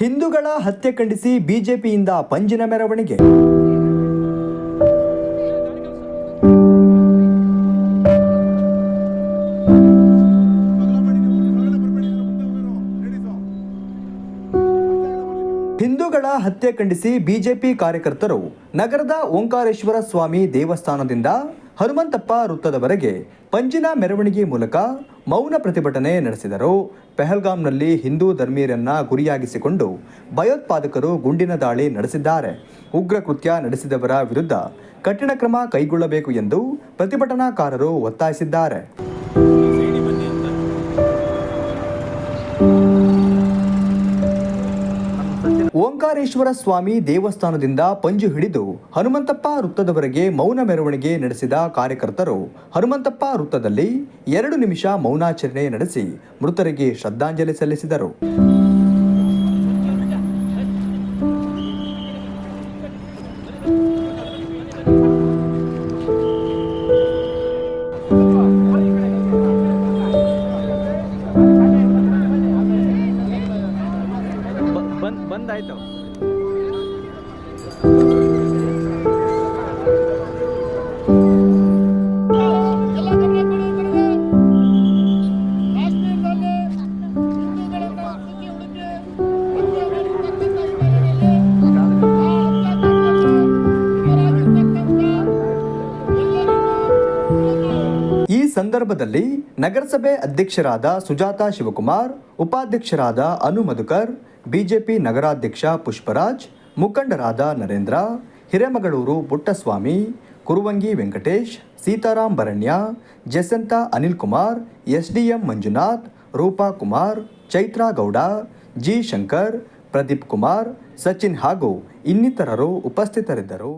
ಹಿಂದೂಗಳ ಹತ್ಯೆ ಖಂಡಿಸಿ ಬಿಜೆಪಿಯಿಂದ ಪಂಜಿನ ಮೆರವಣಿಗೆ. ಹಿಂದೂಗಳ ಹತ್ಯೆ ಖಂಡಿಸಿ ಬಿಜೆಪಿ ಕಾರ್ಯಕರ್ತರು ನಗರದ ಓಂಕಾರೇಶ್ವರ ಸ್ವಾಮಿ ದೇವಸ್ಥಾನದಿಂದ ಹನುಮಂತಪ್ಪ ವೃತ್ತದವರೆಗೆ ಪಂಜಿನ ಮೆರವಣಿಗೆ ಮೂಲಕ ಮೌನ ಪ್ರತಿಭಟನೆ ನಡೆಸಿದರು. ಪೆಹಲ್ಗಾಂನಲ್ಲಿ ಹಿಂದೂ ಧರ್ಮೀಯರನ್ನ ಗುರಿಯಾಗಿಸಿಕೊಂಡು ಭಯೋತ್ಪಾದಕರು ಗುಂಡಿನ ದಾಳಿ ನಡೆಸಿದ್ದಾರೆ. ಉಗ್ರ ಕೃತ್ಯ ನಡೆಸಿದವರ ವಿರುದ್ಧ ಕಠಿಣ ಕ್ರಮ ಕೈಗೊಳ್ಳಬೇಕು ಎಂದು ಪ್ರತಿಭಟನಾಕಾರರು ಒತ್ತಾಯಿಸಿದ್ದಾರೆ. ಓಂಕಾರೇಶ್ವರ ಸ್ವಾಮಿ ದೇವಸ್ಥಾನದಿಂದ ಪಂಜು ಹಿಡಿದು ಹನುಮಂತಪ್ಪ ವೃತ್ತದವರೆಗೆ ಮೌನ ಮೆರವಣಿಗೆ ನಡೆಸಿದ ಕಾರ್ಯಕರ್ತರು ಹನುಮಂತಪ್ಪ ವೃತ್ತದಲ್ಲಿ ಎರಡು ನಿಮಿಷ ಮೌನಾಚರಣೆ ನಡೆಸಿ ಮೃತರಿಗೆ ಶ್ರದ್ಧಾಂಜಲಿ ಸಲ್ಲಿಸಿದರು. ಹತ್ಯಾಕಾಂಡದಲ್ಲಿ ಬಂದ್ ಈ ಸಂದರ್ಭದಲ್ಲಿ ನಗರಸಭೆ ಅಧ್ಯಕ್ಷರಾದ ಸುಜಾತಾ ಶಿವಕುಮಾರ್ ಉಪಾಧ್ಯಕ್ಷರಾದ ಅನು ಮಧುಕರ್ ಬಿಜೆಪಿ ನಗರಾಧ್ಯಕ್ಷ ಪುಷ್ಪರಾಜ್, ಮುಖಂಡರಾದ ನರೇಂದ್ರ, ಹಿರೇಮಗಳೂರು ಪುಟ್ಟಸ್ವಾಮಿ, ಕುರುವಂಗಿ ವೆಂಕಟೇಶ್ ಸೀತಾರಾಮ್ ಬರಣ್ಯ ಜಸಂತ ಅನಿಲ್ ಕುಮಾರ್ ಎಸ್ಡಿಎಂ ಮಂಜುನಾಥ್, ರೂಪಾ ಕುಮಾರ್, ಚೈತ್ರಾ ಗೌಡ, ಜಿ ಶಂಕರ್, ಪ್ರದೀಪ್ ಕುಮಾರ್, ಸಚಿನ್ ಹಾಗೂ ಇನ್ನಿತರರು ಉಪಸ್ಥಿತರಿದ್ದರು.